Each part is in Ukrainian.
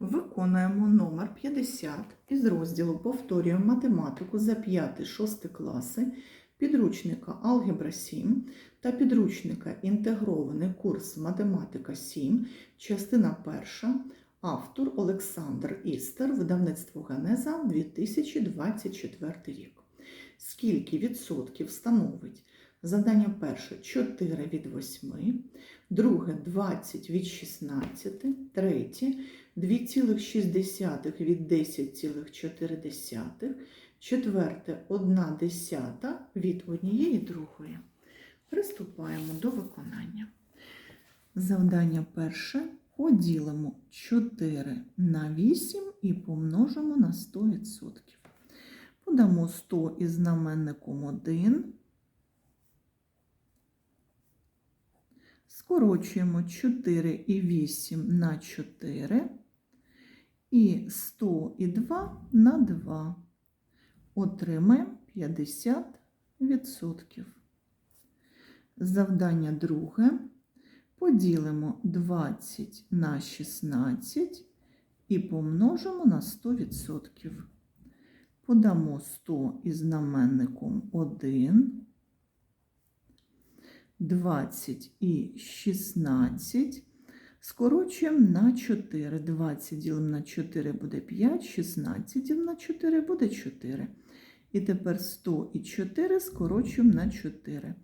Виконуємо номер 50 із розділу Повторюємо математику за 5-6 класи підручника Алгебра 7 та підручника Інтегрований курс Математика 7, частина 1, автор Олександр Істер, видавництво Генеза 2024 рік. Скільки відсотків становить Задання перше 4 від 8, друге 20 від 16, третє 2,6 від 10,4, четверте 1 десята від однієї другої. Приступаємо до виконання. Завдання перше поділимо 4 на 8 і помножимо на 100%. Подамо 100 із знаменником 1. Скорочуємо 4 і 8 на 4 і 100 і 2 на 2. Отримаємо 50%. Завдання друге. Поділимо 20 на 16 і помножимо на 100%. Подамо 100 із знаменником 1. 20 і 16. Скорочуємо на 4. 20 ділимо на 4 буде 5, 16 ділимо на 4 буде 4. І тепер 100 і 4 скорочуємо на 4.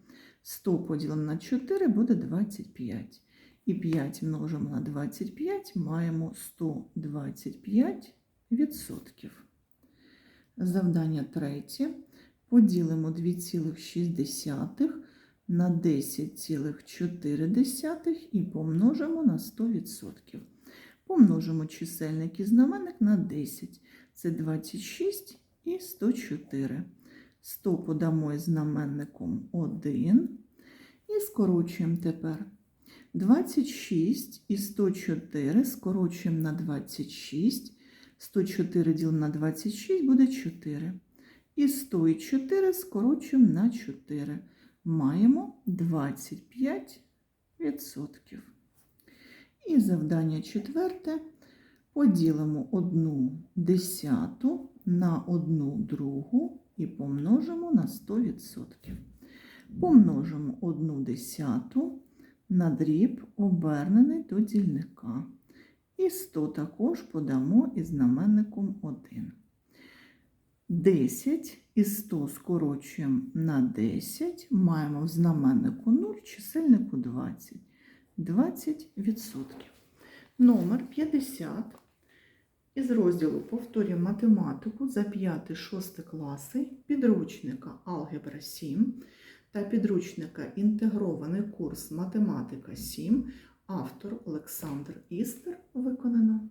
100 поділимо на 4 буде 25. І 5 множимо на 25, маємо 125 відсотків. Завдання третє. Поділимо 2,6 на 10,4 і помножимо на 100%. Помножимо чисельник і знаменник на 10. Це 26 і 104. 100 подамо із знаменником 1. І скорочуємо тепер 26 і 104 скорочуємо на 26. 104 ділимо на 26 буде 4. І 100 і 4 скорочуємо на 4 маємо 25%. І завдання четверте. Поділимо 1 десяту на 1 другу і помножимо на 100%. Помножимо 1 десяту на дріб, обернений до дільника. І 100 також подамо із знаменником 1. 10 із 100 скорочуємо на 10, маємо в знаменнику 0, чисельнику 20. 20%. Номер 50 із розділу Повторюємо математику за 5-6 класи підручника Алгебра 7 та підручника Інтегрований курс Математика 7, автор Олександр Істер виконано.